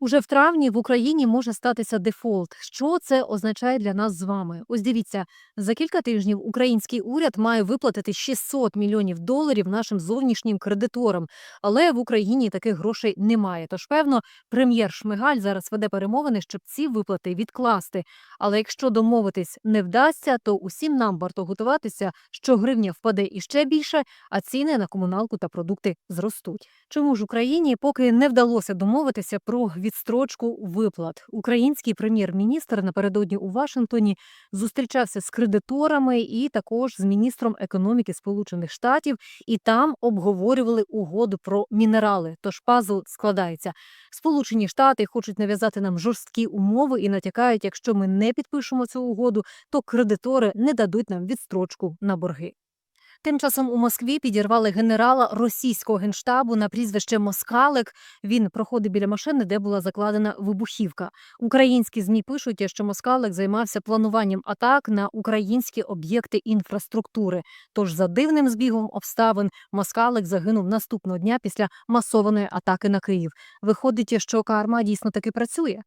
Уже в травні в Україні може статися дефолт. Що це означає для нас з вами? Ось дивіться, за кілька тижнів український уряд має виплатити 600 мільйонів доларів нашим зовнішнім кредиторам. Але в Україні таких грошей немає. Тож, певно, прем'єр Шмигаль зараз веде перемовини, щоб ці виплати відкласти. Але якщо домовитись не вдасться, то усім нам варто готуватися, що гривня впаде іще більше, а ціни на комуналку та продукти зростуть. Чому ж Україні поки не вдалося домовитися про відстрочку виплат? Український прем'єр-міністр напередодні у Вашингтоні зустрічався з кредиторами і також з міністром економіки Сполучених Штатів, і там обговорювали угоду про мінерали. Тож пазл складається. Сполучені Штати хочуть нав'язати нам жорсткі умови і натякають, якщо ми не підпишемо цю угоду, то кредитори не дадуть нам відстрочку на борги. Тим часом у Москві підірвали генерала російського генштабу на прізвище Москалик. Він проходив біля машини, де була закладена вибухівка. Українські змі пишуть, що Москалик займався плануванням атак на українські об'єкти інфраструктури. Тож за дивним збігом обставин Москалик загинув наступного дня після масованої атаки на Київ. Виходить, що карма дійсно таки працює.